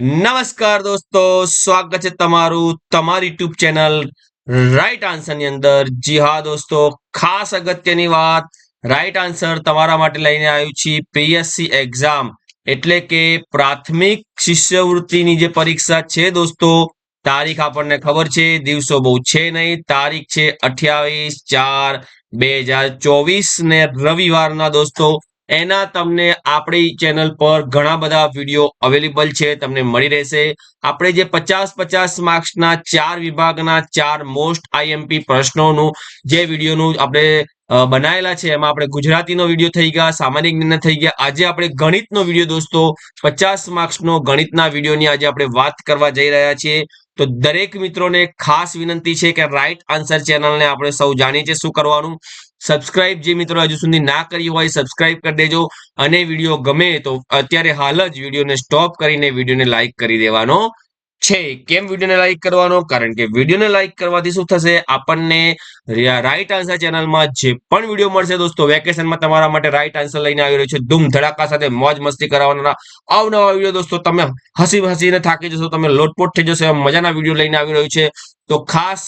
નમસ્કાર દોસ્તો, સ્વાગત છે તમારું તમારી યુટ્યુબ ચેનલ રાઈટ આન્સરની અંદર. જી હા દોસ્તો, ખાસ અગત્યની વાત રાઈટ આન્સર તમારા માટે લઈને આવ્યું છે પીએસસી એક્ઝામ એટલે કે પ્રાથમિક શિષ્યવૃત્તિની જે પરીક્ષા છે દોસ્તો, તારીખ આપણને ખબર છે, દિવસો બહુ છે નહીં. તારીખ છે અઠ્યાવીસ ચાર બે હજાર ચોવીસ ને રવિવારના દોસ્તો એના તમને આપણી ચેનલ પર ઘણા બધા વીડિયો અવેલેબલ છે, તમને મળી રહેશે. આપણે જે પચાસ પચાસ માર્ક્સના ચાર વિભાગના ચાર મોસ્ટ આઈએમપી પ્રશ્નોનું જે વિડીયોનું આપણે બનાયેલા છે, એમાં આપણે ગુજરાતીનો વીડિયો થઈ ગયા, સામાન્ય જ્ઞાન થઈ ગયા. આજે આપણે ગણિતનો વીડિયો દોસ્તો, પચાસ માર્ક્સનો ગણિતના વિડીયોની આજે આપણે વાત કરવા જઈ રહ્યા છીએ. તો દરેક મિત્રોને ખાસ વિનંતી છે કે રાઈટ આન્સર ચેનલને આપણે સૌ જાણીએ છીએ શું કરવાનું. સબસ્ક્રાઇબ જે મિત્રો હજુ સુધી ના કરી હોય સબસ્ક્રાઇબ કરી દેજો. અને વીડિયો ગમે તો અત્યારે હાલ જ વિડીયોને સ્ટોપ કરીને વિડીયોને લાઇક કરી દેવાનો છે. કેમ વિડીયોને લાઇક કરવાનો? કારણ કે વિડીયોને લાઇક કરવાથી શું થશે? આપણને રાઈટ આન્સર ચેનલમાં જે પણ વીડિયો મળશે દોસ્તો વેકેશનમાં તમારા માટે રાઈટ આન્સર લઈને આવી રહ્યો છે. ધૂમ ધડાકા સાથે મોજ મસ્તી કરાવવાના અવનવા વીડિયો દોસ્તો, તમે હસી હસીને થાકી જશો, તમે લોટપોટ થઈ જશો મજાના વીડિયો લઈને આવી રહ્યો છે. તો ખાસ,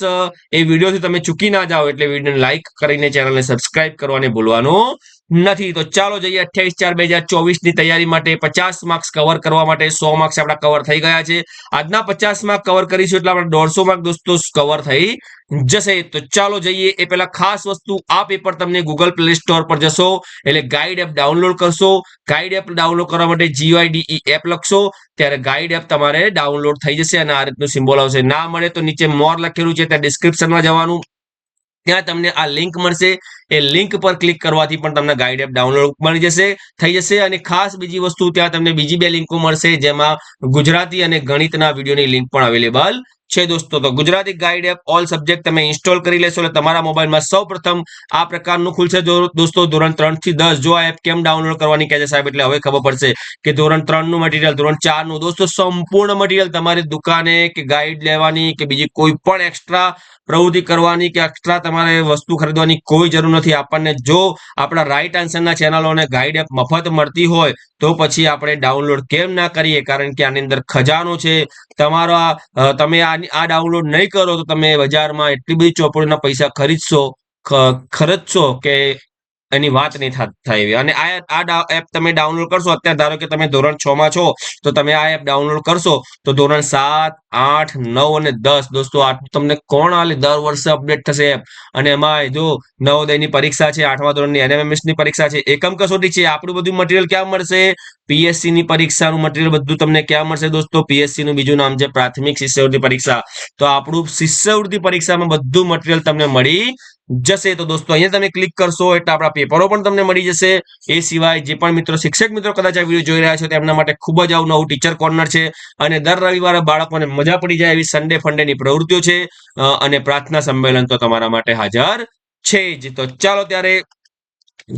એ વિડીયોથી તમે ચૂકી ના જાઓ એટલે વિડીયોને લાઈક કરીને ચેનલને સબસ્ક્રાઇબ કરવાને ભૂલવાનું નથી. તો ચાલો જઈએ અઠ્યાવીસ ચાર બે હજાર ચોવીસની તૈયારી માટે પચાસ માર્ક્સ કવર કરવા માટે સો માર્ક્સ આપણા કવર થઈ ગયા છે. આજના પચાસ માર્ક કવર કરીશું એટલે આપણે દોઢસો માર્ક દોસ્તો કવર થઈ જશે. તો ચાલો જઈએ. એ પહેલા ખાસ વસ્તુ આ પેપર તમને ગૂગલ પ્લે સ્ટોર પર જશો. એટલે ગાઈડ એપ ડાઉનલોડ કરશો. ગાઈડ એપ ડાઉનલોડ કરવા માટે G U I D E app લખશો. ત્યારે ગાઈડ એપ તમારે ડાઉનલોડ થઈ જશે અને આ રીતનું સિમ્બોલ આવશે. ના મળે તો નીચે મોર લખેલું છે. ત્યાં ડિસ્ક્રિપ્શનમાં જવાનું. ત્યાં તમને આ લિંક મળશે. એ લિંક પર ક્લિક કરવાથી પણ તમને ગાઈડ એપ ડાઉનલોડ મળી જશે, થઈ જશે અને ખાસ બીજી વસ્તુ ત્યાં તમને બીજી બે લિંકો મળશે જેમાં ગુજરાતી અને ગણિતના વિડીયોની લિંક પણ અવેલેબલ છે દોસ્તો, તો Gujarati guide app all subject તમે ઇન્સ્ટોલ કરી લેશો એટલે તમારા મોબાઈલમાં સૌ પ્રથમ આ પ્રકારનું ખુલશે. દોસ્તો, ધોરણ ત્રણથી દસ, જો આ એપ કેમ ડાઉનલોડ કરવાની કહે છે સાહેબ? એટલે હવે ખબર પડશે કે ધોરણ ત્રણનું મટીરિયલ ધોરણ ચારનું, દોસ્તો, સંપૂર્ણ મટીરિયલ તમારી દુકાને કે ગાઈડ લેવાની કે બીજી કોઈ પણ એક્સ્ટ્રા પ્રવૃત્તિ કરવાની કે એક્સ્ટ્રા તમારે વસ્તુ ખરીદવાની કોઈ જરૂર નથી. આપણને જો આપણા રાઈટ આન્સરના ચેનલોને ગાઈડ એપ મફત મળતી હોય, તો પછી આપણે ડાઉનલોડ કેમ ના કરીએ? કારણ કે આની અંદર ખજાનો છે. તમારા તમે આ આ ડાઉનલોડ નહીં કરો તો તમે બજારમાં એટલી બધી ચોપડીના પૈસા ખરીદશો ખર્ચશો કે એની વાત નહીં થાય એવી. અને આ એપ તમે ડાઉનલોડ કરશો, અત્યારે ધારો કે તમે ધોરણ છ માં છો, તો તમે આ એપ ડાઉનલોડ કરશો, તો ધોરણ સાત, આઠ, નવ અને દસ, દોસ્તો તમને કોણ આલે? દર વર્ષે અપડેટ થશે એપ. અને એમાં જો નવોદયની પરીક્ષા છે, આઠમા ધોરણની એનએમએમએસની પરીક્ષા છે, એકમ કસોટી છે, આપણું બધું મટીરિયલ ક્યાં મળશે? પીએસસી ની પરીક્ષાનું મટીરિયલ બધું તમને ક્યાં મળશે, દોસ્તો? પીએસસી નું બીજું નામ છે પ્રાથમિક શિષ્યવૃત્તિ પરીક્ષા. તો આપણું શિષ્યવૃત્તિ પરીક્ષામાં બધું મટીરિયલ તમને મળી જશે તો દોસ્તો અહીંયા તમે ક્લિક કરશો એટલે આપણા પેપરો પણ તમને મળી જશે. એ સિવાય જે પણ મિત્રો શિક્ષક મિત્રો કદાચ આ વીડિયો જોઈ રહ્યા છો તેમના માટે ખૂબ જ આવું નવું ટીચર કોર્નર છે. અને દર રવિવારે બાળકોને મજા પડી જાય એવી સન્ડે ફંડેની પ્રવૃત્તિઓ છે. અને પ્રાર્થના સંમેલન તો તમારા માટે હાજર છે જ. તો ચાલો ત્યારે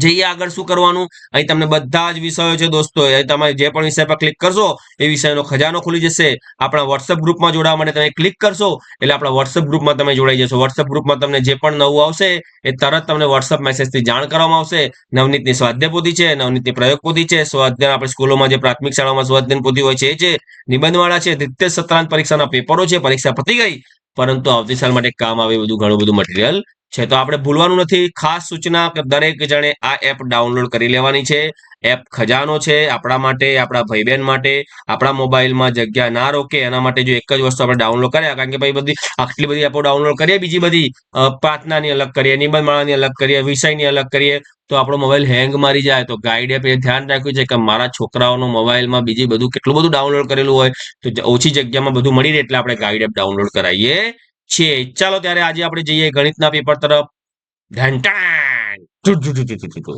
જઈએ આગળ શું કરવાનું? અહીં તમને બધા જ વિષયો છે દોસ્તો. તમે જે પણ વિષય પર ક્લિક કરશો, એ વિષયનો ખજાનો ખુલી જશે. આપણા વોટ્સએપ ગ્રુપમાં જોડાવા માટે તમે ક્લિક કરશો, એટલે આપણા વોટ્સએપ ગ્રુપમાં તમે જોડાઈ જશો. વોટ્સઅપ ગ્રુપમાં તમને જે પણ નવું આવશે, એ તરત તમને વોટ્સએપ મેસેજથી જાણ કરવામાં આવશે. નવનીતની સ્વાધ્યાય પોથી છે, નવનીતની પ્રયોગ પોથી છે. સ્વાધ્યાય આપણે સ્કૂલોમાં જે પ્રાથમિક શાળામાં સ્વાધ્યાય પોથી હોય છે, એ છે નિબંધવાળા છે. દ્વિતીય સત્રાંત પરીક્ષાના પેપરો છે, પરીક્ષા પતી ગઈ. પરંતુ આવતી સાલ માટે કામ આવે બધું, ઘણું બધું મટીરિયલ છે, તો આપણે ભૂલવાનું નથી. ખાસ સૂચના કે દરેક જણે આ એપ ડાઉનલોડ કરી લેવાની છે. એપ ખજાનો છે આપણા માટે, આપણા ભાઈ બહેન માટે, આપણા મોબાઈલમાં જગ્યા ના રોકે, એના માટે જો એક જ વસ્તુ આપણે ડાઉનલોડ કર્યા, કારણ કે ભાઈ બધી આટલી બધી એપો ડાઉનલોડ કરીએ, બીજી બધી પ્રાર્થનાની અલગ કરીએ, નિબંધમાળાની અલગ કરીએ, વિષયની અલગ કરીએ, તો આપણો મોબાઈલ હેંગ મારી જાય. તો ગાઈડ એપ એ ધ્યાન રાખ્યું છે કે મારા છોકરાઓનો મોબાઈલમાં બીજી બધું કેટલું બધું ડાઉનલોડ કરેલું હોય, તો ઓછી જગ્યામાં બધું મળી રહે એટલે આપણે ગાઈડ એપ ડાઉનલોડ કરાવીએ છીએ ચાલો ત્યારે આજે આપણે જઈએ ગણિતના પેપર તરફ.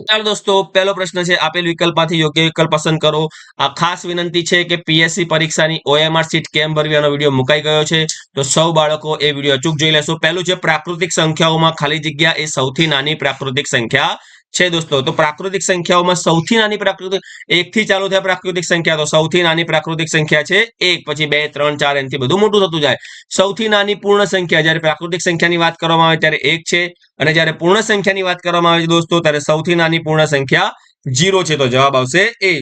ચાલો દોસ્તો પહેલો પ્રશ્ન છે આપેલ વિકલ્પમાંથી યોગ્ય વિકલ્પ પસંદ કરો. આ ખાસ વિનંતી છે કે પીએસસી પરીક્ષાની ઓએમઆર સીટ કેમ ભરવી આનો વીડિયો મુકાઈ ગયો છે? તો સૌ બાળકો એ વીડિયો અચૂક જોઈ લેશો. પહેલું છે પ્રાકૃતિક સંખ્યાઓમાં ખાલી જગ્યા એ સૌથી નાની પ્રાકૃતિક સંખ્યા છે દોસ્તો, તો પ્રાકૃતિક સંખ્યાઓમાં સૌથી નાની પ્રાકૃતિક એક થી ચાલુ થાય પ્રાકૃતિક સંખ્યા, તો સૌથી નાની પ્રાકૃતિક સંખ્યા છે એક, પછી બે, ત્રણ, ચાર, એનાથી બધું મોટું થતું જાય. સૌથી નાની પૂર્ણ સંખ્યા, જ્યારે પ્રાકૃતિક સંખ્યાની વાત કરવામાં આવે ત્યારે એક છે, અને જ્યારે પૂર્ણ સંખ્યાની વાત કરવામાં આવે દોસ્તો, ત્યારે સૌથી નાની પૂર્ણ સંખ્યા જીરો છે, તો જવાબ આવશે એ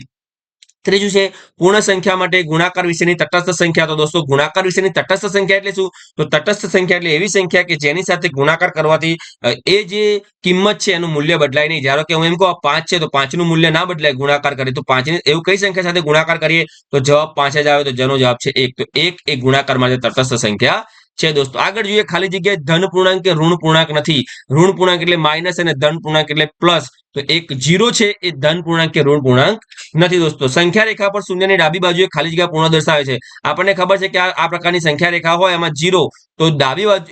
ત્રીજું છે, પૂર્ણ સંખ્યા માટે ગુણાકાર વિશેની તટસ્થ સંખ્યા. તો દોસ્તો, ગુણાકાર વિશેની તટસ્થ સંખ્યા એટલે શું? તો તટસ્થ સંખ્યા એટલે એવી સંખ્યા કે જેની સાથે ગુણાકાર કરવાથી એ જે કિંમત છે એનું મૂલ્ય બદલાય નહીં. ધારો કે હું એમ કહું પાંચ છે, તો પાંચનું મૂલ્ય ના બદલાય, ગુણાકાર કરીએ તો પાંચની, એવું કઈ સંખ્યા સાથે ગુણાકાર કરીએ? તો જવાબ પાંચ જ આવે, તો જેનો જવાબ છે એક. તો એક એ ગુણાકાર માટે તટસ્થ સંખ્યા છે દોસ્તો. આગળ જોઈએ ખાલી જગ્યાએ ધન પૂર્ણાંક કે ઋણ પૂર્ણાંક નથી. ઋણ પૂર્ણાંક એટલે માઇનસ અને ધન પૂર્ણાંક એટલે પ્લસ તો એક જીરો છે એ ધન પૂર્ણાંક કે ઋણ પૂર્ણાંક નથી દોસ્તો. સંખ્યા રેખા પર શૂન્યની ડાબી બાજુએ ખાલી જગ્યા પૂર્ણ દર્શાવે છે. આપણને ખબર છે કે આ પ્રકારની સંખ્યા રેખા હોય એમાં જીરો તો ડાબી બાજુ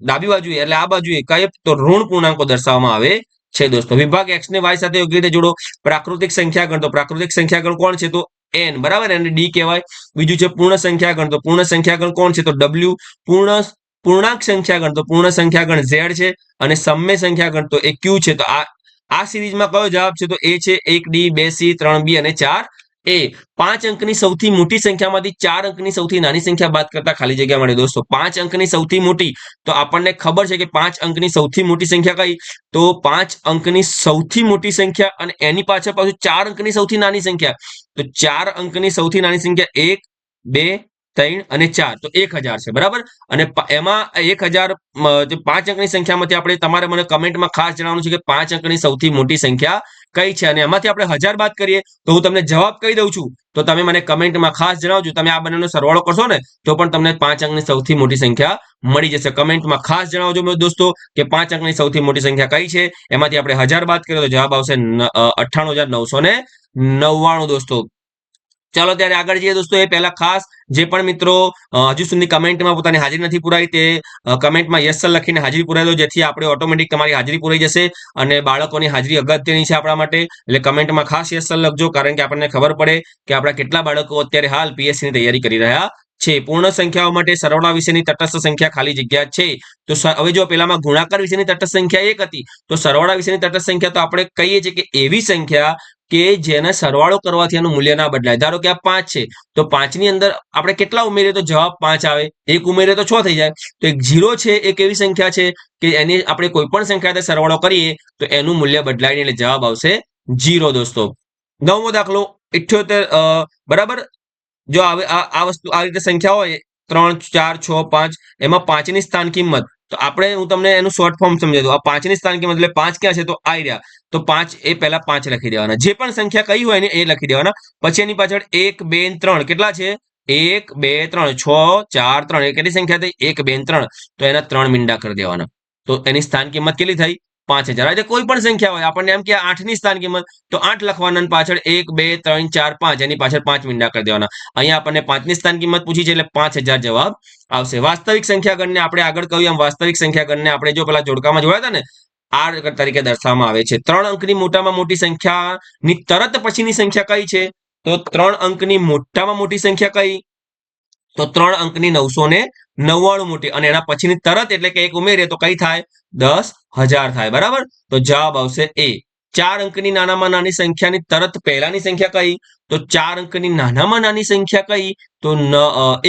ડાબી બાજુએ એટલે આ બાજુએ કઈ, તો ઋણ પૂર્ણાંકો દર્શાવવામાં આવે છે દોસ્તો. વિભાગ એક્સ ને વાય સાથે યોગ્ય રીતે જોડો. પ્રાકૃતિક સંખ્યા ગણ તો પ્રાકૃતિક સંખ્યા ગણ કોણ છે તો એન બરાબર? એને ડી કહેવાય. બીજું છે પૂર્ણ સંખ્યાગણ. તો પૂર્ણ સંખ્યા ગણ કોણ છે? તો ડબલ્યુ પૂર્ણ પૂર્ણાંક સંખ્યાગણ. તો પૂર્ણ સંખ્યાગણ ઝેડ છે અને સમય સંખ્યાગણ તો એ ક્યુ છે. તો આ આ સિરીઝમાં કયો જવાબ છે? તો એ છે એક ડી બે સી ત્રણ બી અને ચાર એ પાંચ અંકની સૌથી મોટી સંખ્યામાંથી ચાર અંકની સૌથી નાની સંખ્યા બાદ કરતા ખાલી જગ્યા મળે દોસ્તો, પાંચ અંકની સૌથી મોટી, તો આપણને ખબર છે કે પાંચ અંકની સૌથી મોટી સંખ્યા કઈ? તો પાંચ અંકની સૌથી મોટી સંખ્યા અને એની પાછળ પાછું ચાર અંકની સૌથી નાની સંખ્યા. તો ચાર અંકની સૌથી નાની સંખ્યા એક, બે, ત્રણ અને ચાર, તો એક હજાર છે, બરાબર? અને એમાં એક હજાર પાંચ અંકની સંખ્યામાંથી આપણે તમારે મને કમેન્ટમાં ખાસ જણાવવાનું છે કે પાંચ અંકની સૌથી મોટી સંખ્યા કઈ છે? અને એમાંથી આપણે હજાર બાદ કરીએ, તો હું તમને જવાબ કહી દઉં છું. તો તમે મને કમેન્ટમાં ખાસ જણાવજો. તમે આ બંનેનો સરવાળો કરશો ને, તો પણ તમને પાંચ અંકની સૌથી મોટી સંખ્યા મળી જશે. કમેન્ટમાં ખાસ જણાવજો મેં દોસ્તો, કે પાંચ અંકની સૌથી મોટી સંખ્યા કઈ છે? એમાંથી આપણે હજાર બાદ કરીએ તો જવાબ આવશે અઠ્ઠાણું હજાર નવસો ને નવ્વાણું, દોસ્તો. ચાલો ત્યારે આગળ જઈએ દોસ્તો, એ પહેલા ખાસ જે પણ મિત્રો હજુ સુધી કમેન્ટમાં પોતાની હાજરી નથી પુરાઈ, તે કમેન્ટમાં યસ સર લખીને હાજરી પુરાઈ દો, જેથી આપણે ઓટોમેટિક તમારી હાજરી પુરાઈ જશે અને બાળકોની હાજરી અગત્યની છે આપણા માટે. એટલે કમેન્ટમાં ખાસ યસ સર લખજો, કારણ કે આપણને ખબર પડે કે આપણા કેટલા બાળકો અત્યારે હાલ પીએસસી ની તૈયારી કરી રહ્યા છે. પૂર્ણ સંખ્યાઓ માટે સરવાળા વિશેની તટસ્થ સંખ્યા ખાલી જગ્યા છે. તો હવે જો પેલામાં ગુણાકાર વિશેની તટસ્થ સંખ્યા એક હતી, તો સરવાળા વિશેની તટસ્થ સંખ્યા તો આપણે કહીએ છીએ કે એવી સંખ્યા કે જેને સરવાળો કરવાથી એનું મૂલ્ય ના બદલાય. ધારો કે આ પાંચ છે, તો પાંચની અંદર આપણે કેટલા ઉમેરીએ તો જવાબ પાંચ આવે. એક ઉમેરીએ તો છ થઈ જાય. તો એક જીરો છે એક એવી સંખ્યા છે? કે એની આપણે કોઈ પણ સંખ્યા સરવાળો કરીએ, તો એનું મૂલ્ય બદલાય એટલે જવાબ આવશે જીરો, દોસ્તો. નવમો દાખલો, ઇઠ્યોતેર બરાબર? જો આ વસ્તુ આ રીતે સંખ્યા હોય, ત્રણ, ચાર, છ, પાંચ, એમાં પાંચની સ્થાન કિંમત. તો આપણે હું તમને એનું શોર્ટ ફોર્મ સમજાવી આ પાંચની સ્થાન કિંમત એટલે પાંચ ક્યાં છે? તો આઈ રહ્યા તો પાંચ એ પહેલા પાંચ લખી દેવાના. જે પણ સંખ્યા કઈ હોય ને એ લખી દેવાના. પછી એની પાછળ એક, બે ત્રણ કેટલા છે? એક, બે, ત્રણ. છ, ચાર, ત્રણ. કેટલી સંખ્યા થઈ? એક, બે ત્રણ. તો એના ત્રણ મીંડા કરી દેવાના. તો એની સ્થાન કિંમત કેટલી થઈ? પાંચ હજાર. આજે કોઈ પણ સંખ્યા હોય, આપણને એમ કે આઠની સ્થાન કિંમત, તો આઠ લખવાના પાછળ એક, બે, ત્રણ, ચાર, પાંચ, એની પાછળ પાંચ મીંડા કરી દેવાના. અહીંયા આપણને પાંચની સ્થાન કિંમત પૂછી છે, એટલે પાંચ જવાબ આવશે. વાસ્તવિક સંખ્યા ગણને આપણે આગળ કહ્યું એમ વાસ્તવિક સંખ્યા ગણને આપણે જો પેલા જોડકામાં જોયા ને, આર તરીકે દર્શાવવામાં આવે છે. ત્રણ અંકની મોટામાં મોટી સંખ્યાની તરત પછીની સંખ્યા કઈ છે? તો ત્રણ અંકની મોટામાં મોટી સંખ્યા કઈ? તો ત્રણ અંકની નવસો ને નવ્વાણું મોટી અને એના પછીની તરત એટલે કે એક ઉમેરીએ તો કઈ થાય? દસ હજાર થાય, બરાબર? તો જવાબ આવશે એ. ચાર અંકની નાનામાં નાની સંખ્યાની તરત પહેલાની સંખ્યા કઈ? તો ચાર અંકની નાનામાં નાની સંખ્યા કઈ? તો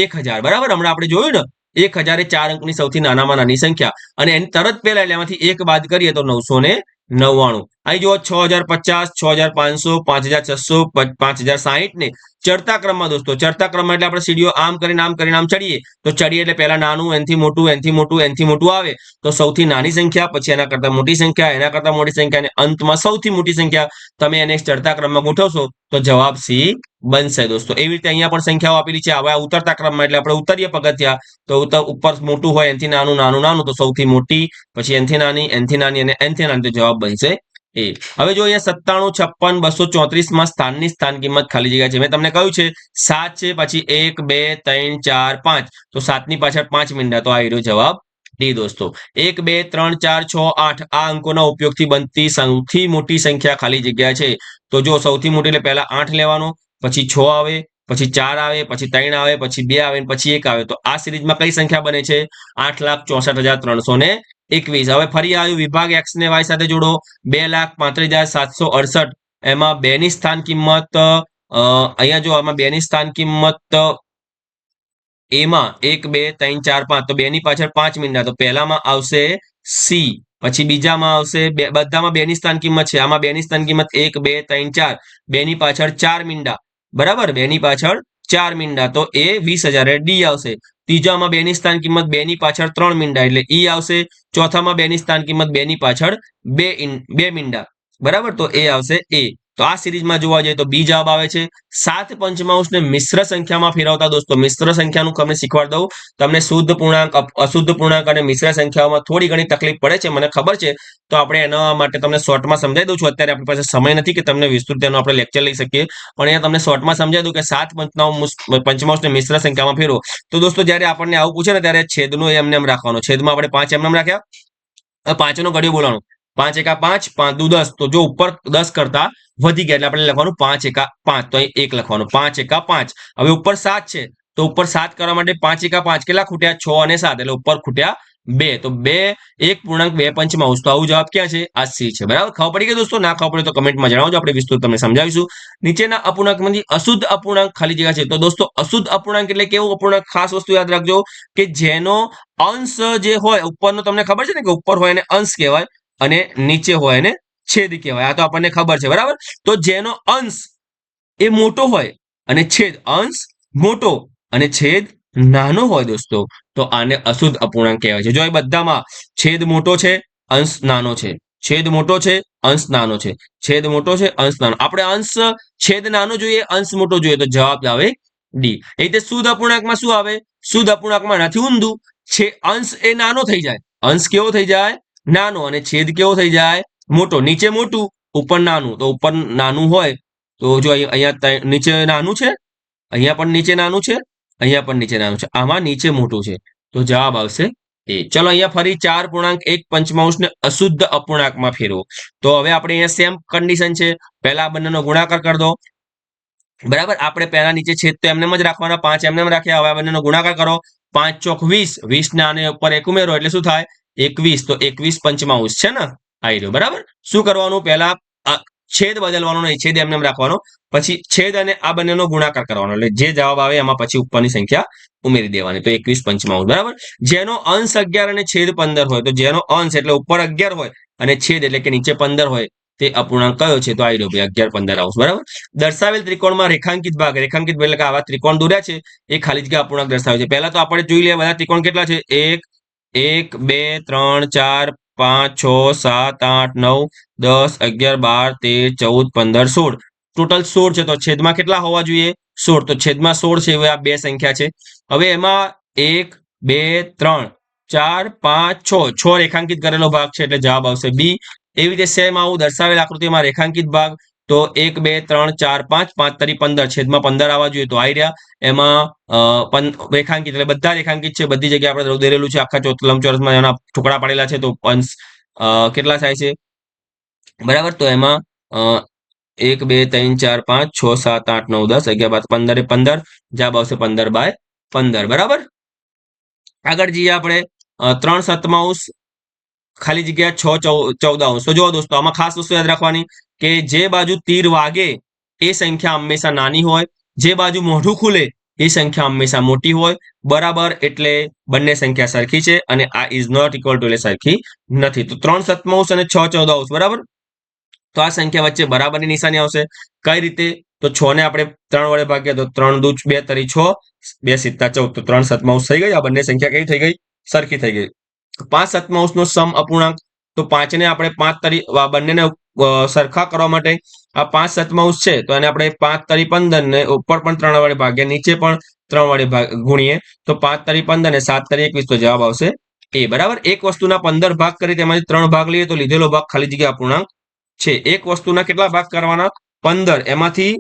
એક હજાર, બરાબર? હમણાં આપણે જોયું ને, એક હજાર એ ચાર અંકની સૌથી નાનામાં નાની સંખ્યા. અને એની તરત પહેલા એટલે એમાંથી એક બાદ કરીએ તો નવસો ને નવ્વાણું. અહીં જુઓ, છ હજાર પચાસ, છ હજાર પાંચસો, પાંચ હજાર છસો પાંચ હજાર સાહીઠ ને ચડતા ક્રમમાં દોસ્તો, ચડતા ક્રમમાં એટલે આપણે સીડીઓ આમ કરીને આમ કરીને આમ ચડીએ. તો ચડીએ એટલે પહેલા નાનું, એનથી મોટું એનથી મોટું એનથી મોટું આવે. તો સૌથી નાની સંખ્યા, પછી એના કરતા મોટી સંખ્યા, એના કરતા મોટી સંખ્યા અને અંતમાં સૌથી મોટી સંખ્યા તમે એને ચડતા ક્રમમાં ગોઠવશો, તો જવાબ સી બનશે દોસ્તો. એવી રીતે અહીંયા પણ સંખ્યાઓ આપેલી છે. હવે ઉતરતા ક્રમમાં એટલે આપણે ઉતરીએ પગથિયા. તો ઉપર મોટું હોય એનથી નાનું નાનું નાનું તો સૌથી મોટી, પછી એનથી નાની એનથી નાની અને એનથી નાની જવાબ બનશે એ હવે જો અહીંયા સત્તાણું, છપ્પન, બસો ચોત્રીસમાં સ્થાનની સ્થાન કિંમત ખાલી જગ્યા છે. મેં તમને કહ્યું છે, સાત છે, પછી એક, બે, ત્રણ, ચાર, પાંચ. તો સાતની પાછળ પાંચ મીંડા. તો આ જવાબ ડી દોસ્તો. એક, બે, ત્રણ, ચાર, છ, આઠ. આ અંકોના ઉપયોગથી બનતી સૌથી મોટી સંખ્યા ખાલી જગ્યા છે. તો જો સૌથી મોટી એટલે પહેલા આઠ લેવાનો પછી છ આવે, પછી ચાર આવે, પછી ત્રણ આવે, પછી બે આવે પછી એક આવે. તો આ સિરીઝમાં કઈ સંખ્યા બને છે? આઠ લાખ ચોસઠ હજાર ત્રણસો ને એકવીસ. હવે ફરી આવ્યું વિભાગ એક્સ ને વાય સાથે જોડો. બે લાખ પાંત્રીસ હજાર સાતસો અડસઠ. એમાં બેની સ્થાન કિંમત અહીંયા જો આમાં બેની સ્થાન કિંમત, એમાં એક, બે, ત્રણ, ચાર, પાંચ. તો બેની પાછળ પાંચ મિનિટ તો પહેલામાં આવશે સી પછી બીજામાં આવશે બે, બધામાં બેની સ્થાન કિંમત છે. આમાં બેની સ્થાન કિંમત એક, બે, ત્રણ, ચાર. બેની પાછળ ચાર મીંડા. બરાબર? બેની પાછળ ચાર મીંડા. તો એ વીસ હજાર. ડી આવશે. ત્રીજામાં બેની સ્થાન કિંમત બેની પાછળ ત્રણ મીંડા. એટલે ઈ આવશે. ચોથામાં બેની સ્થાન કિંમત બેની પાછળ બે બે મીંડા. બરાબર? તો એ આવશે એ. તો આ સિરીઝમાં જોવા જઈએ તો બી જવાબ આવે છે. સાત પંચમાંશને મિશ્ર સંખ્યામાં ફેરવતા દોસ્તો, મિશ્ર સંખ્યાનું તમને શીખવાડ દઉં. તમને શુદ્ધ પૂર્ણાંક અશુદ્ધ પૂર્ણાંક અને મિશ્ર સંખ્યાઓમાં થોડી ઘણી તકલીફ પડે છે, મને ખબર છે. તો આપણે એના માટે તમને શોર્ટમાં સમજાવી દઉં છું. અત્યારે આપણી પાસે સમય નથી કે તમને વિસ્તૃત તેનો આપણે લેક્ચર લઈ શકીએ. પણ અહીંયા તમને શોર્ટમાં સમજાવી દઉં કે સાત પંચમાંશને મિશ્ર સંખ્યામાં ફેરવો. તો દોસ્તો, જ્યારે આપણને આવું પૂછે ને, ત્યારે છેદનું એમને એમ રાખવાનો. છેદમાં આપણે પાંચ એમને એમ રાખ્યા. પાંચનો ઘડિયો બોલાવાનો પાંચ એકા પાંચ પાંચ દુ દસ. તો જો ઉપર દસ કરતા વધી ગયા એટલે આપણે લખવાનું પાંચ એકા પાંચ. તો એક લખવાનું. પાંચ એકા પાંચ. હવે ઉપર સાત છે. તો ઉપર સાત કરવા માટે પાંચ એકા પાંચ કેટલા ખૂટ્યા? છ અને સાત. એટલે ઉપર ખૂટ્યા બે. તો બે એક પૂર્ણાંક બે પંચમાંશ તો આવું જવાબ ક્યાં છે? આ સી છે. બરાબર? ખબર પડી ગઈ દોસ્તો? ના ખબર પડે તો કમેન્ટમાં જણાવજો. આપણે વિસ્તૃત તમને સમજાવીશું. નીચેના અપૂર્ણાંકમાંથી અશુદ્ધ અપૂર્ણાંક ખાલી જગ્યા છે. તો દોસ્તો, અશુદ્ધ અપૂર્ણાંક એટલે કેવું અપૂર્ણાંક? ખાસ વસ્તુ યાદ રાખજો કે જેનો અંશ જે હોય, ઉપરનો તમને ખબર છે ને કે ઉપર હોય એને અંશ કહેવાય અને નીચે હોય એને છેદ કહેવાય. આ તો આપણને ખબર છે, બરાબર? તો જેનો અંશ એ મોટો હોય અને છેદ અંશ મોટો અને છેદ નાનો હોય દોસ્તો, તો આને અશુદ્ધ અપૂર્ણાંક કહેવાય છે. જો એ બધામાં છેદ મોટો છે, અંશ નાનો છે. છેદ મોટો છે, અંશ નાનો છે. છેદ મોટો છે, અંશ નાનો. આપણે અંશ છેદ નાનો જોઈએ, અંશ મોટો જોઈએ, તો જવાબ આવે ડી એ રીતે શુદ્ધ અપૂર્ણાંકમાં શું આવે? શુદ્ધ અપૂર્ણાંકમાં નથી ઊંધું. છે, અંશ એ નાનો થઈ જાય. અંશ કેવો થઈ જાય? નાનો. અને છેદ કેવો થઈ જાય? મોટો, નીચે મોટું, ઉપર નાનું. તો ઉપર નાનું હોય, તો જો અહીંયા નીચે નાનું છે, અહીંયા પણ નીચે નાનું છે, અહીંયા પણ નીચે નાનું છે. આમાં નીચે મોટું છે. તો જવાબ આવશે એ. ચલો અહીંયા ફરી ચાર પૂર્ણાંક, એક પંચમાંશને અશુદ્ધ અપૂર્ણાંકમાં ફેરવો. તો હવે આપણે અહીંયા સેમ કન્ડિશન છે. પહેલા બંનેનો ગુણાકાર કરી દો. બરાબર? આપણે પહેલા નીચે છેદ તો એમને જ રાખવાના. પાંચ એમને રાખ્યા. હવે બંનેનો ગુણાકાર કરો. પાંચ ચોક વીસ. વીસ ને આને ઉપર એક ઉમેરો એટલે શું થાય? એકવીસ. તો એકવીસ પંચમાંશ છે ને? આવી રહ્યો. બરાબર? શું કરવાનું? પહેલા છેદ બદલવાનો નહીં છેદ એમને રાખવાનો. પછી છેદ અને આ બંનેનો ગુણાકાર કરવાનો. એટલે જે જવાબ આવે એમાં પછી ઉપરની સંખ્યા ઉમેરી દેવાની. તો એકવીસ પંચમાંશ બરાબર? જેનો અંશ અગિયાર અને છેદ પંદર હોય, તો જેનો અંશ એટલે ઉપર અગિયાર હોય અને છેદ એટલે કે નીચે પંદર હોય, તે અપૂર્ણાંક કયો છે? તો આવી રહ્યો ભાઈ, અગિયાર પંદર આવશે બરાબર? દર્શાવેલ ત્રિકોણમાં રેખાંકિત ભાગ, રેખાંકિત એટલે કે આવા ત્રિકોણ દોર્યા છે, એ ખાલી જગ્યા અપૂર્ણાંક દર્શાવે છે. પહેલા તો આપણે જોઈ લઈએ બધા ત્રિકોણ કેટલા છે? એક એક, બે, ત્રણ, ચાર પાંચ, છ, સાત, આઠ, નવ, દસ, અગિયાર, બાર, તેર, ચૌદ, પંદર, સોળ. ટોટલ સોળ છે તો છેદમાં કેટલા હોવા જોઈએ? સોળ. તો છેદમાં સોળ છે આ બે સંખ્યા છે. હવે એમાં એક, બે, ત્રણ, ચાર, પાંચ, છ. છ રેખાંકિત કરેલો ભાગ છે એટલે જવાબ આવશે બી. એવી રીતે સેમ આવું દર્શાવેલ આકૃતિમાં રેખાંકિત ભાગ તો એક, બે, ત્રણ, ચાર, પાંચ પાંચ તરી પંદર, છેદમાં પંદર આવવા જોઈએ તો આવી રહ્યા. એમાં રેખાંકિત એટલે બધા રેખાંકિત છે, બધી જગ્યાએ આપણે દોરેલું છે. આખા લંબચોરસમાં એના ટુકડા પાડેલા છે તો અંશ કેટલા થાય છે? બરાબર, તો એમાં એક, બે, ત્રણ, ચાર, પાંચ, છ, સાત, આઠ, નવ, દસ, અગિયાર, બાર, પંદરે પંદર, જવાબ આવશે પંદર બાય પંદર. બરાબર? આગળ જઈએ આપણે ત્રણ સતમાંશ ખાલી જગ્યા છ ચૌદ અંશ. તો જુઓ દોસ્તો, આમાં ખાસ વસ્તુ યાદ રાખવાની. કે જે બાજુ તીર વાગે એ સંખ્યા હંમેશા નાની હોય, જે બાજુ મોઢું ખુલે એ સંખ્યા હંમેશા મોટી હોય. બરાબર એટલે બંને સંખ્યા સરખી છે અને આ ઇઝ નોટ ઇક્વલ ટુ એટલે સરખી નથી. તો ત્રણ સતમાંશ અને છ ચૌદાંશ બરાબર? તો આ સંખ્યા વચ્ચે બરાબરની નિશાની આવશે. કઈ રીતે? તો છ ને આપણે ત્રણ વડે ભાગ્યા તો ત્રણ દૂચ બે તરી છ, બે સિત્તા ચૌદ. તો ત્રણ સતમાંશ થઈ ગઈ, આ બંને સંખ્યા કઈ થઈ ગઈ? સરખી થઈ ગઈ. પાંચ સતમાંશનો સમ અપૂર્ણાંક, તો પાંચને આપણે પાંચ તરી બંનેને સરખા કરવા માટે આ પાંચ સતમાંશ છે, તો એને આપણે પાંચ તરી પંદર ને ઉપર પણ ત્રણ વડે ભાગ્યા નીચે પણ ત્રણ વડે ગુણીએ, તો પાંચ તરી પંદર ને સાત તરી એકવીસ, તો જવાબ આવશે એ. બરાબર? એક વસ્તુના પંદર ભાગ કરી તેમાંથી ત્રણ ભાગ લઈએ, તો લીધેલો ભાગ ખાલી જગ્યા અપૂર્ણાંક છે. એક વસ્તુના કેટલા ભાગ કરવાના? પંદર. એમાંથી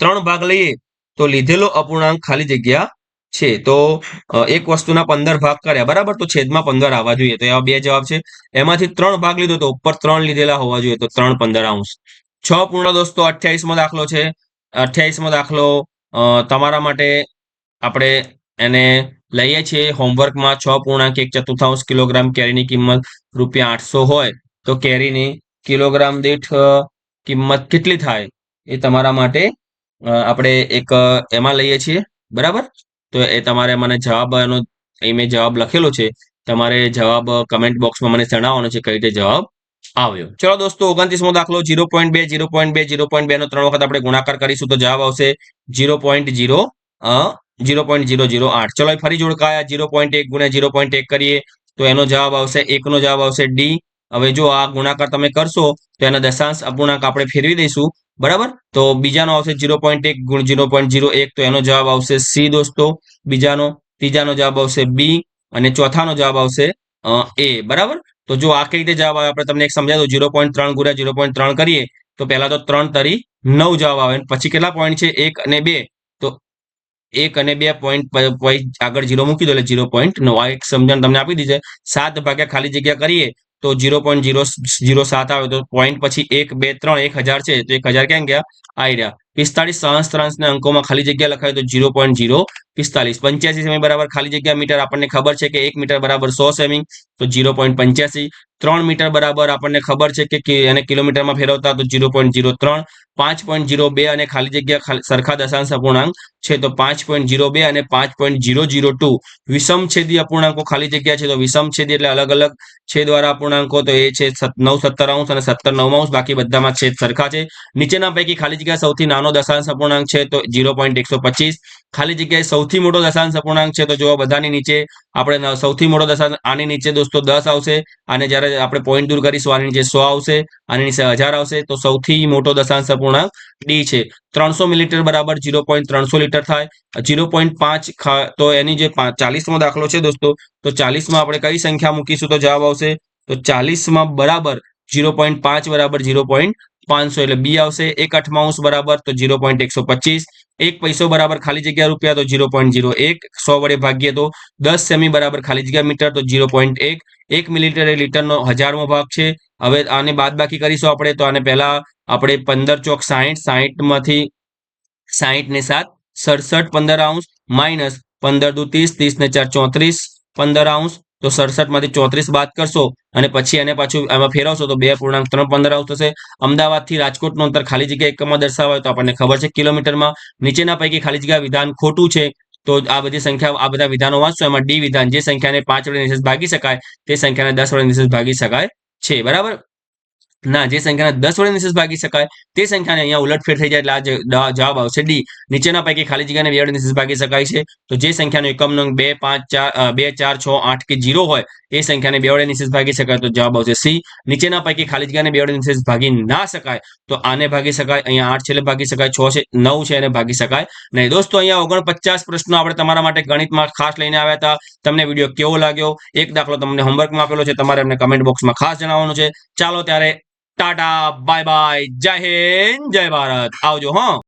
ત્રણ ભાગ લઈએ, તો લીધેલો અપૂર્ણાંક ખાલી જગ્યા છે. તો એક વસ્તુના પંદર ભાગ કર્યા. બરાબર? તો છેદમાં પંદર આવવા જોઈએ. તો એવા બે જવાબ છે. એમાંથી ત્રણ ભાગ લીધો તો ઉપર ત્રણ લીધેલા હોવા જોઈએ. તો ત્રણ પંદર અંશ. છ પૂર્ણ દોસ્તો અઠ્યાવીસમો દાખલો છે. અઠ્યાવીસમો દાખલો તમારા માટે આપણે એને લઈએ છીએ. હોમવર્કમાં છ પૂર્ણાંક એક ચતુર્થાંશ કિલોગ્રામ કેરીની કિંમત રૂપિયા આઠસો હોય. તો કેરીની કિલોગ્રામ દીઠ કિંમત કેટલી થાય? એ તમારા માટે આપણે એક એમાં લઈએ છીએ. બરાબર? તો એ તમારે મને જવાબ એનો અહીં મેં જવાબ લખેલો છે. તમારે જવાબ કમેન્ટ બોક્સમાં મને જણાવવાનો છે કઈ રીતે જવાબ આવ્યો. ચલો દોસ્તો, ઓગણત્રીસમો દાખલો જીરો પોઈન્ટ બે જીરો પોઈન્ટ બે જીરો પોઈન્ટ બે નો ત્રણ વખત આપણે ગુણાકાર કરીશું તો જવાબ આવશે zero point zero zero point zero zero આઠ. ચલો ફરી જોડકાયા જીરો પોઈન્ટ એક ગુણ્યા જીરો પોઈન્ટ એક કરીએ તો એનો જવાબ આવશે એકનો જવાબ આવશે ડી. હવે જો આ ગુણાકાર તમે કરશો તો એના દશાંશ અપૂર્ણાંક આપણે ફેરવી દઈશું. બરાબર? તો બીજાનો આવશે જીરો પોઈન્ટ એક ગુણ જીરો પોઈન્ટ જીરો એક, તો એનો જવાબ આવશે સી દોસ્તો. બીજાનો, ત્રીજાનો જવાબ આવશે બી અને ચોથાનો જવાબ આવશે એ બરાબર? તો જો આ કઈ રીતે જવાબ આવે? આપણે તમને એક સમજાય દો જીરો પોઈન્ટ ત્રણ ગુણ્યા જીરો પોઈન્ટ ત્રણ કરીએ, તો પહેલા તો ત્રણ તરી નવ જવાબ આવે. પછી કેટલા પોઈન્ટ છે? એક અને બે. તો એક અને બે પોઈન્ટ આગળ જીરો મૂકી દો, એટલે જીરો પોઈન્ટ નવ. આ એક સમજણ તમને આપી દીધી સાત ભાગ્યા ખાલી જગ્યા કરીએ તો જીરો પોઈન્ટ જીરો ઝીરો સાત આવે તો પોઈન્ટ પછી એક, બે, ત્રણ, એક હજાર છે, તો એક હજાર ક્યાં ગયા? આવી રહ્યા. પિસ્તાળીસ સહસ્ત્રાંશને અંકોમાં ખાલી જગ્યા લખાય તો ઝીરો પોઈન્ટ જીરો પિસ્તાલીસ. પંચ્યાસી સેમી બરાબર ખાલી જગ્યા મીટર આપણને ખબર છે કે એક મીટર બરાબર સો સેમી તો જીરો પોઈન્ટ પંચ્યાસી. ત્રણ મીટર બરાબર આપણને ખબર છે કે એને કિલોમીટરમાં ફેરવતા તો જીરો પોઈન્ટ જીરો ત્રણ, પાંચ પોઈન્ટ જીરો બે અને ખાલી જગ્યા સરખા દશાંશ અપૂર્ણાંક છે, તો પાંચ પોઈન્ટ અને પાંચ પોઈન્ટ જીરો છેદી અપૂર્ણાંકો ખાલી જગ્યા છે, તો વિષમ છેદી એટલે અલગ અલગ છેદવાળા અપૂર્ણાંકો, તો એ છે નવ સત્તર અંશ અને સત્તર નવમાંશ બાકી બધામાં છેદ સરખા છે. નીચેના પૈકી ખાલી જગ્યા સૌથી નાનો દશાંશ અપૂર્ણાંક છે, તો જીરો પોઈન્ટ એકસો પચીસ. ખાલી જગ્યાએ સૌથી મોટો દશાંશ અપૂર્ણાંક છે, તો જો બધાની નીચે આપણે સૌથી મોટો દશાંશ, આની નીચે દોસ્તો દસ આવશે, અને જ્યારે આપણે પોઈન્ટ દૂર કરીશું, આની નીચે સો આવશે, આની નીચે હજાર આવશે, તો સૌથી મોટો દશાંશ અપૂર્ણાંક ડી છે. ત્રણસો મિલીલીટર બરાબર જીરો પોઈન્ટ ત્રણસો લીટર થાય. ઝીરો પોઈન્ટ પાંચ તો એની જે ચાલીસમો દાખલો છે દોસ્તો, તો ચાલીસમાં આપણે કઈ સંખ્યા મૂકીશું, તો જવાબ આવશે, તો ચાલીસમાં બરાબર જીરો પોઈન્ટ પાંચ બરાબર જીરો પોઈન્ટ પાંચસો, એટલે બી આવશે, એક અઠમાઉસ બરાબર, તો જીરો પોઈન્ટ એકસો પચીસ એક પૈસો બરાબર ખાલી જગ્યા રૂપિયા તો ઝીરો પોઈન્ટ ઝીરો એક, સો વડે ભાગીએ તો દસ સેમી બરાબર ખાલી જગ્યા મીટર તો ઝીરો પોઈન્ટ એક. એક મિલીલીટર એ લીટરનો હજારમો ભાગ છે. હવે આને બાદ બાકી કરીશું આપણે તો આને પહેલા આપણે પંદર ચોક સાહીઠ સાહીઠમાંથી સાહીઠ ને સાત, સડસઠ પંદર આઉન્સ માઇનસ પંદર દુ ત્રીસ ત્રીસ ને ચાર ચોત્રીસ, પંદર આઉન્સ તો સડસઠમાંથી ચોત્રીસ બાદ કરશો અને પછી એને પાછું એમાં ફેરવશો તો બે પૂર્ણાંક ત્રણ પંદર આઉન્સ થશે અમદાવાદથી રાજકોટનું અંતર ખાલી જગ્યા એકમમાં દર્શાવાય તો આપણને ખબર છે કિલોમીટરમાં નીચેના પૈકી ખાલી જગ્યા વિધાન ખોટું છે તો આ બધી સંખ્યા આ બધા વિધાનો વાંચશો એમાં ડી વિધાન જે સંખ્યાને પાંચ વડે નિશેષ ભાગી શકાય તે સંખ્યાને દસ વડે નિશેષ ભાગી શકાય છે. બરાબર? ના, જે સંખ્યાના દસ વડે નિશેષ ભાગી શકાય, તે સંખ્યાને અહીંયા ઉલટફેર થઈ જાય એટલે આ જવાબ આવશે ડી. નીચેના પૈકી ખાલી જગ્યાને બે વડે નિશેષ ભાગી શકાય છે. તો જે સંખ્યાનો એકમ નંગ બે, પાંચ, ચાર બે, ચાર, છ, આઠ કે જીરો હોય, એ સંખ્યાને બે વડે નિશેષ ભાગી શકાય તો જવાબ આવશે સી. નીચેના પૈકી ખાલી જગ્યાને બે વડે નિશેષ ભાગી ના શકાય, તો આને ભાગી શકાય. અહીંયા આઠ છેલ્લે ભાગી શકાય, છ છે, નવ છે, એને ભાગી શકાય. નહીં, દોસ્તો, અહીંયા ઓગણપચાસ પ્રશ્નો આપણે તમારા માટે ગણિતમાં ખાસ લઈને આવ્યા હતા. તમને વીડિયો કેવો લાગ્યો? એક દાખલો તમને હોમવર્કમાં આપેલો છે, તમારે અમને કમેન્ટ બોક્સમાં ખાસ જણાવવાનું છે. ચાલો ત્યારે ટાટા બાય બાય જય હિન્દ જય ભારત. આવજો હા.